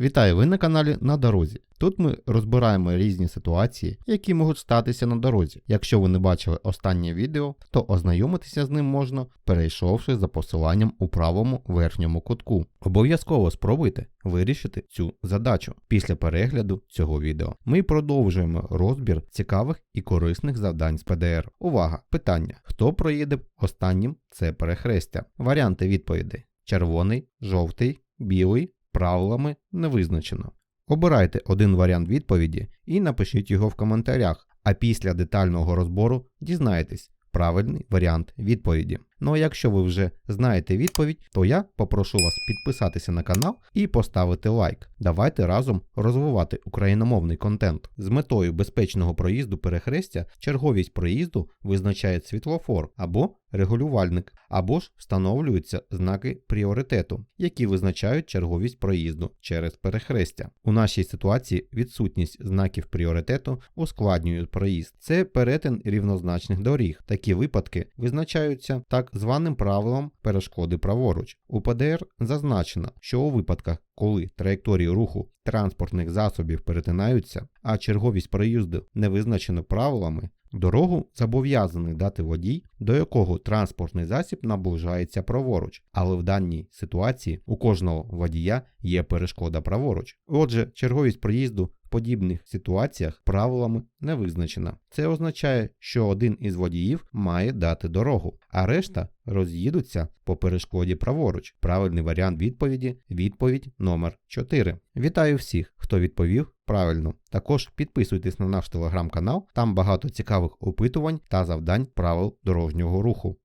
Вітаю ви на каналі на дорозі. Тут ми розбираємо різні ситуації, які можуть статися на дорозі. Якщо ви не бачили останнє відео, то ознайомитися з ним можна, перейшовши за посиланням у правому верхньому кутку. Обов'язково спробуйте вирішити цю задачу. Після перегляду цього відео ми продовжуємо розбір цікавих і корисних завдань з ПДР. Увага! Питання: хто проїде останнім це перехрестя? Варіанти відповідей: червоний, жовтий, білий правилами не визначено. Обирайте один варіант відповіді і напишіть його в коментарях, а після детального розбору дізнаєтесь правильний варіант відповіді. Ну а якщо ви вже знаєте відповідь, то я попрошу вас підписатися на канал і поставити лайк. Давайте разом розвивати україномовний контент. З метою безпечного проїзду перехрестя черговість проїзду визначає світлофор або регулювальник, або ж встановлюються знаки пріоритету, які визначають черговість проїзду через перехрестя. У нашій ситуації відсутність знаків пріоритету ускладнює проїзд. Це перетин рівнозначних доріг. Такі випадки визначаються так званим правилом перешкоди праворуч. У ПДР зазначено, що у випадках, коли траєкторії руху транспортних засобів перетинаються, а черговість проїзду не визначено правилами, Дорогу зобов'язаний дати водій, до якого транспортний засіб наближається праворуч, але в даній ситуації у кожного водія є перешкода праворуч. Отже, черговість проїзду в подібних ситуаціях правилами не визначена. Це означає, що один із водіїв має дати дорогу, а решта роз'їдуться по перешкоді праворуч. Правильний варіант відповіді відповідь номер 4. Вітаю всіх, хто відповів правильно. Також підписуйтесь на наш телеграм-канал, там багато цікавих опитувань та завдань правил дорожнього руху.